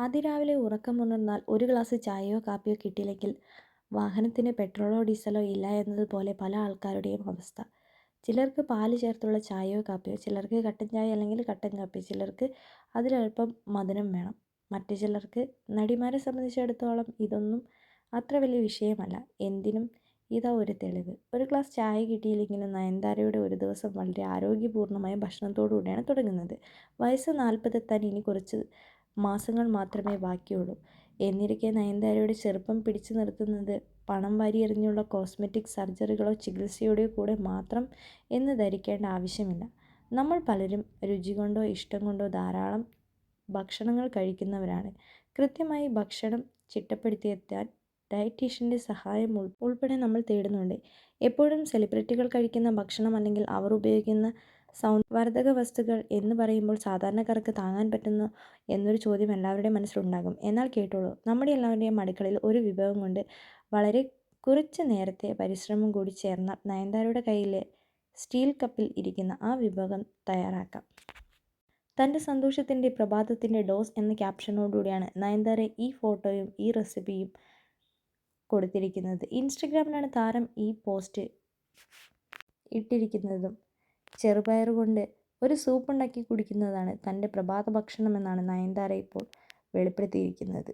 അതിരാവിലെ ഉറക്കമുണർന്നാൽ ഒരു ഗ്ലാസ് ചായയോ കാപ്പിയോ കിട്ടിയില്ലെങ്കിൽ വാഹനത്തിന് പെട്രോളോ ഡീസലോ ഇല്ല എന്നതുപോലെ പല ആൾക്കാരുടെയും അവസ്ഥ. ചിലർക്ക് പാൽ ചേർത്തുള്ള ചായയോ കാപ്പിയോ, ചിലർക്ക് കട്ടൻ ചായ അല്ലെങ്കിൽ കട്ടൻ കാപ്പി, ചിലർക്ക് അതിലൽപ്പം മധുരം വേണം. മറ്റു ചിലർക്ക്. നടിമാരെ സംബന്ധിച്ചിടത്തോളം ഇതൊന്നും അത്ര വലിയ വിഷയമല്ല. എന്തിനും ഇതാ ഒരു തെളിവ്. ഒരു ഗ്ലാസ് ചായ കിട്ടിയില്ലെങ്കിലും നയൻതാരയുടെ ഒരു ദിവസം വളരെ ആരോഗ്യപൂർണമായ ഭക്ഷണത്തോടുകൂടിയാണ് തുടങ്ങുന്നത്. വയസ്സ് നാൽപ്പതെത്താൻ ഇനി കുറച്ച് മാസങ്ങൾ മാത്രമേ ബാക്കിയുള്ളൂ. എന്നിരിക്കെ നയൻതാരയുടെ ചെറുപ്പം പിടിച്ചു നിർത്തുന്നത് പണം വാരിയെറിഞ്ഞുള്ള കോസ്മെറ്റിക് സർജറികളോ ചികിത്സയോടെയോ കൂടെ മാത്രം എന്ന് ധരിക്കേണ്ട ആവശ്യമില്ല. നമ്മൾ പലരും രുചി കൊണ്ടോ ഇഷ്ടം കൊണ്ടോ ധാരാളം ഭക്ഷണങ്ങൾ കഴിക്കുന്നവരാണ്. കൃത്യമായി ഭക്ഷണം ചിട്ടപ്പെടുത്തിയെത്താൻ ഡയറ്റീഷ്യന്റെ സഹായം ഉൾപ്പെടെ നമ്മൾ തേടുന്നുണ്ട്. എപ്പോഴും സെലിബ്രിറ്റികൾ കഴിക്കുന്ന ഭക്ഷണം അല്ലെങ്കിൽ അവർ ഉപയോഗിക്കുന്ന സൗന്ദര്യവർധക വസ്തുക്കൾ എന്ന് പറയുമ്പോൾ സാധാരണക്കാർക്ക് താങ്ങാൻ പറ്റുന്നു എന്നൊരു ചോദ്യം എല്ലാവരുടെയും മനസ്സിലുണ്ടാകും. എന്നാൽ കേട്ടോളൂ, നമ്മുടെ എല്ലാവരുടെയും അടുക്കളയിൽ ഒരു വിഭവം കൊണ്ട് വളരെ കുറച്ച് നേരത്തെ പരിശ്രമം കൂടി ചേർന്നാൽ നയൻതാരയുടെ കയ്യിലെ സ്റ്റീൽ കപ്പിൽ ഇരിക്കുന്ന ആ വിഭവം തയ്യാറാക്കാം. തന്റെ സന്തോഷത്തിന്റെ പ്രഭാതത്തിന്റെ ഡോസ് എന്ന ക്യാപ്ഷനോടുകൂടിയാണ് നയൻതാര ഈ ഫോട്ടോയും ഈ റെസിപ്പിയും കൊടുത്തിരിക്കുന്നത്. ഇൻസ്റ്റഗ്രാമിലാണ് താരം ഈ പോസ്റ്റ് ഇട്ടിരിക്കുന്നതും ചെറുപയർ കൊണ്ട് ഒരു സൂപ്പ് ഉണ്ടാക്കി കുടിക്കുന്നതാണ് തന്റെ പ്രഭാത ഭക്ഷണമെന്നാണ് നയൻതാര ഇപ്പോൾ വെളിപ്പെടുത്തിയിരിക്കുന്നത്.